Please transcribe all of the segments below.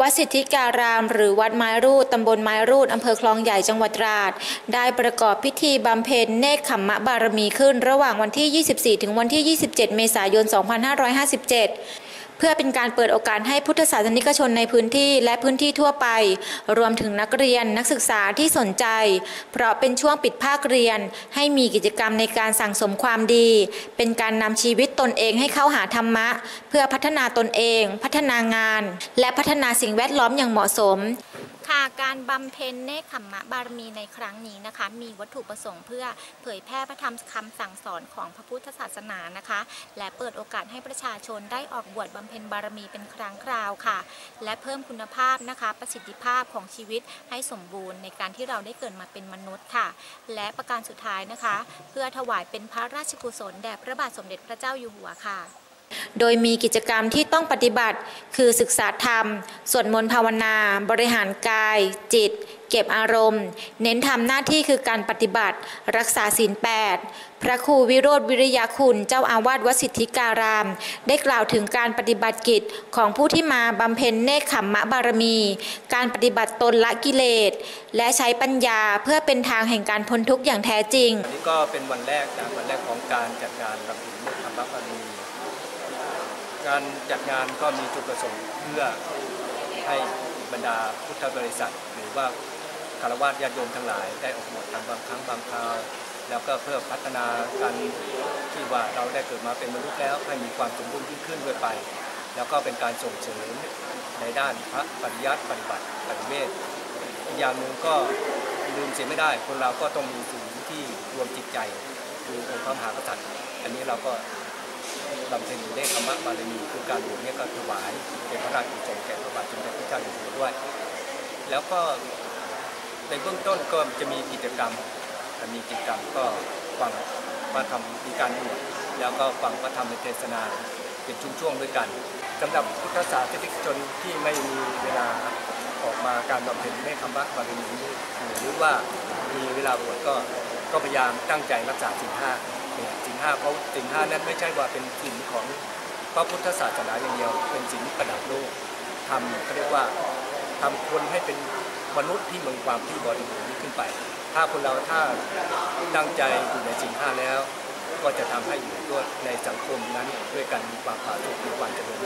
วัดสิทธิการาม หรือวัดไม้รูดตำบลไม้รูดอำเภอคลองใหญ่จังหวัดตราด ได้ประกอบพิธีบำเพ็ญเนคขมมะบารมีขึ้น ระหว่างวันที่ 24 ถึงวันที่ 27 เมษายน 2557 เพื่อเป็นการเปิดโอกาสให้พุทธศาสนิกชนในพื้นที่และพื้นที่ทั่วไป รวมถึงนักเรียนนักศึกษาที่สนใจ เพราะเป็นช่วงปิดภาคเรียน ให้มีกิจกรรมในการสั่งสมความดี เป็นการนำชีวิตตนเองให้เข้าหาธรรมะ เพื่อพัฒนาตนเอง พัฒนางาน และพัฒนาสิ่งแวดล้อมอย่างเหมาะสม ค่ะการบำเพ็ญเนคขมมะบารมีในครั้งนี้นะคะ มีวัตถุประสงค์เพื่อเผยแพร่พระธรรมคำสั่งสอนของพระพุทธศาสนานะคะ และเปิดโอกาสให้ประชาชนได้ออกบวชบำเพ็ญบารมีเป็นครั้งคราวค่ะ และเพิ่มคุณภาพนะคะ ประสิทธิภาพของชีวิตให้สมบูรณ์ ในการที่เราได้เกิดมาเป็นมนุษย์ค่ะ และประการสุดท้ายนะคะ เพื่อถวายเป็นพระราชกุศลแด่พระบาทสมเด็จพระเจ้าอยู่หัวค่ะ โดยมีกิจกรรมที่ต้องปฏิบัติ คือศึกษาธรรม สวดมนต์ภาวนา บริหารกาย จิต เก็บอารมณ์ เน้นทำหน้าที่คือการปฏิบัติ รักษาศีลแปดพระครูวิโรธวิริยาคุณเจ้าอาวาสวสิทธิการาม ได้กล่าวถึงการปฏิบัติกิจของผู้ที่มาบำเพ็ญเนคขมมะบารมี การปฏิบัติตนละกิเลส และใช้ปัญญาเพื่อเป็นทางแห่งการพ้นทุกข์อย่างแท้จริงนนี้ก็เป็นวันแรกนะวันแรกของการจัดงานรำลึกเนธรรมบารมีการจัดงานก็มีจุดประสงค์เพื่อให้บรรดาพุทธบริษัท หรือว่า คารวะญาติโยมทั้งหลายได้ออกบวชทางบางครั้งบางคราว แล้วก็เพื่อพัฒนาการที่ว่าเราได้เกิดมาเป็นมนุษย์แล้วให้มีความสมบูรณ์ยิ่งขึ้นด้วยไป แล้วก็เป็นการส่งเสริมในด้านพระปริยัติปฏิบัติปฏิเวทอีกอย่างหนึ่งก็ลืมเสียไม่ได้ คนเราก็ต้องมีสิ่งที่รวมจิตใจคือองค์พระมหากษัตริย์อันนี้เราก็บำเพ็ญอยู่ในธรรมะบารมีคือการบวชเนี่ยก็ถวายเป็นพระราชกุศลแก่พระบาทสมเด็จพระเจ้าอยู่หัวด้วย แล้วก็ ในเบื้องต้นก็จะมีกิจกรรมมีกิจกรรมก็ฟังพระธรรมมีการบวชแล้วก็ฟังพระธรรมเทศนาเป็นช่วงๆด้วยกันสำหรับพุทธศาสนิกชนที่ไม่มีเวลาออกมาการบำเพ็ญในธรรมะบารมีหรือว่ามีเวลาบวชก็ก็พยายามตั้งใจรักษาสิ่งห้าเนี่ยสิ่งห้าเพราะสิ่งห้านั้นไม่ใช่ว่าเป็นสิ่งของพระพุทธศาสนาอย่างเดียว เป็นสิ่งประดับโลกทำเขาเรียกว่าทำคนให้เป็น มนุษย์ที่มีความที่บริบูรณ์ขึ้นไป ถ้าคนเราถ้าตั้งใจอยู่ในสิ่งห้าแล้ว ก็จะทำให้อยู่ด้วยในสังคมนั้นด้วยกันมีความผาสุกมีความเจริญ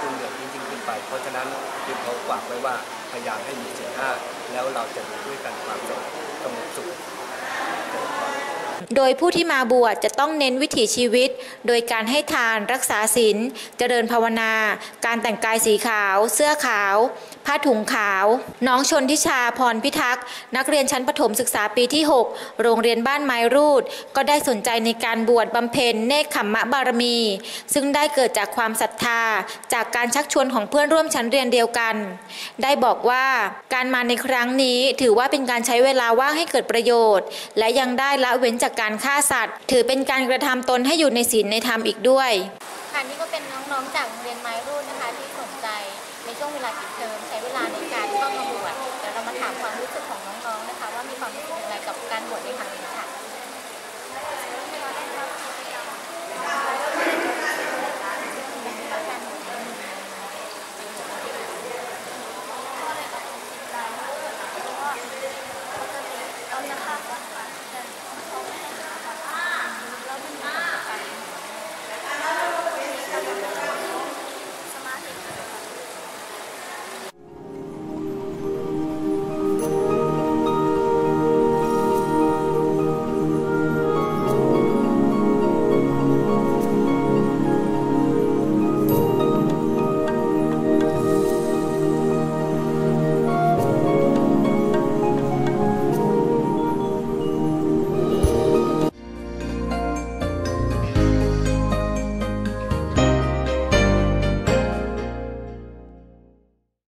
รุ่งเรืองยิ่งขึ้นไป เพราะฉะนั้นจึงเขาฝากไว้ว่าพยายามให้มีสิ่งห้าแล้วเราจะอยู่ด้วยกันความสงบสุข โดยผู้ที่มาบวชจะต้องเน้นวิถีชีวิต โดยการให้ทานรักษาศีล เจริญภาวนา การแต่งกายสีขาว เสื้อขาว ผ้าถุงขาว น้องชนทิชาพรพิทักษ์ นักเรียนชั้นประถมศึกษาปีที่ 6 โรงเรียนบ้านไม้รูด ก็ได้สนใจในการบวชบำเพ็ญเนคขมมะบารมี ซึ่งได้เกิดจากความศรัทธา จากการชักชวนของเพื่อนร่วมชั้นเรียนเดียวกัน ได้บอกว่าการมาในครั้งนี้ถือว่าเป็นการใช้เวลาว่างให้เกิดประโยชน์ และยังได้ละเว้นจากากการฆ่าสัตว์ ถือเป็นการกระทำตนให้อยู่ในศีลในธรรมอีกด้วย ค่ะนี่ก็เป็นน้องๆจากโรงเรียนไม้รุ่นนะคะที่สนใจในช่วงเวลาปิดเทอมใช้เวลาในการเข้ามาบวชเดี๋ยวเรามาถามความรู้สึกของน้องๆนะคะ ว่ามีความรู้สึกอะไรกับการบวชในครั้งนี้